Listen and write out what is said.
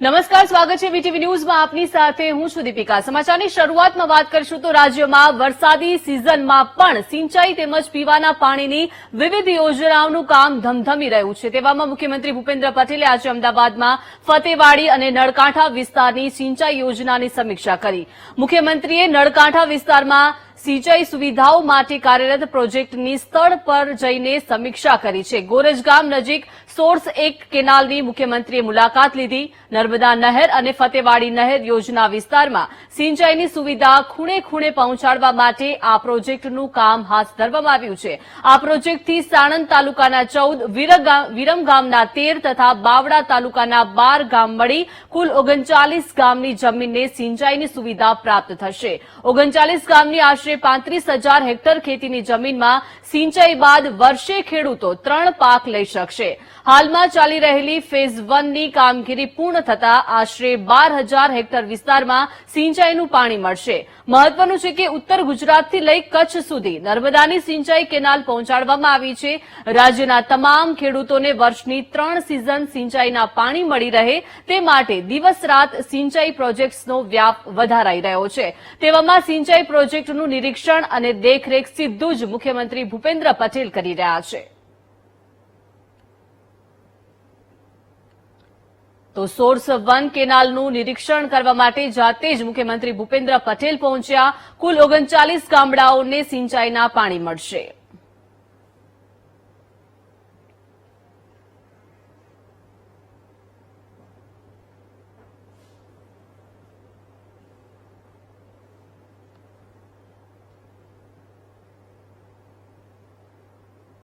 નમસ્કાર, સ્વાગત છે વીટીવી ન્યૂઝમાં આપની સાથે હું છું દીપિકા. સમાચારની શરૂઆતમાં વાત કરીશું તો રાજ્યમાં વરસાદી સિઝનમાં પણ સિંચાઈ તેમજ પીવાના પાણીની વિવિધ યોજનાઓનું કામ ધમધમી રહ્યું છે. તેવામાં મુખ્યમંત્રી ભૂપેન્દ્ર પટેલે આજે અમદાવાદમાં ફતેવાડી અને નળકાંઠા વિસ્તારની સિંચાઈ યોજનાની સમીક્ષા કરી. મુખ્યમંત્રીએ નળકાંઠા વિસ્તારમાં સિંચાઈ સુવિધાઓ માટે કાર્યરત પ્રોજેક્ટની સ્થળ પર જઈને સમીક્ષા કરી છે. ગોરજગામ નજીક સોર્સ એક કેનાલની મુખ્યમંત્રીએ મુલાકાત લીધી. નર્મદા નહેર અને ફતેવાડી નહેર યોજના વિસ્તારમાં સિંચાઈની સુવિધા ખૂણે ખૂણે પહોંચાડવા માટે આ પ્રોજેક્ટનું કામ હાથ ધરવામાં આવ્યું છે. આ પ્રોજેક્ટથી સાણંદ તાલુકાના ચૌદ વિરમ ગામના તેર તથા બાવડા તાલુકાના બાર ગામ મળી કુલ ઓગણચાલીસ ગામની જમીનને સિંચાઈની સુવિધા પ્રાપ્ત થશે. ઓગણચાલીસ ગામની આશરે પાંત્રીસ હજાર હેક્ટર ખેતીની જમીનમાં સિંચાઈ બાદ વર્ષે ખેડૂતો ત્રણ પાક લઈ શકશે. હાલમાં ચાલી રહેલી ફેઝ વનની કામગીરી પૂર્ણ થતા આશરે બાર હજાર હેક્ટર વિસ્તારમાં સિંચાઈનું પાણી મળશે. મહત્વનું છે કે ઉત્તર ગુજરાતથી લઈ કચ્છ સુધી નર્મદાની સિંચાઈ કેનાલ પહોંચાડવામાં આવી છે. રાજ્યના તમામ ખેડૂતોને વર્ષની ત્રણ સિઝન સિંચાઈના પાણી મળી રહે તે માટે દિવસ રાત સિંચાઈ પ્રોજેક્ટ્સનો વ્યાપ વધારાઈ રહ્યો છે. તેવામાં સિંચાઈ પ્રોજેક્ટનું નિરીક્ષણ અને દેખરેખ સીધું જ મુખ્યમંત્રી ભૂપેન્દ્ર પટેલ કરી રહ્યા છે. તો સોર્સ વન કેનાલનું નિરીક્ષણ કરવા માટે જાતે જ મુખ્યમંત્રી ભૂપેન્દ્ર પટેલ પહોંચ્યા. કુલ ઓગણચાલીસ ગામડાઓને સિંચાઈના પાણી મળશે.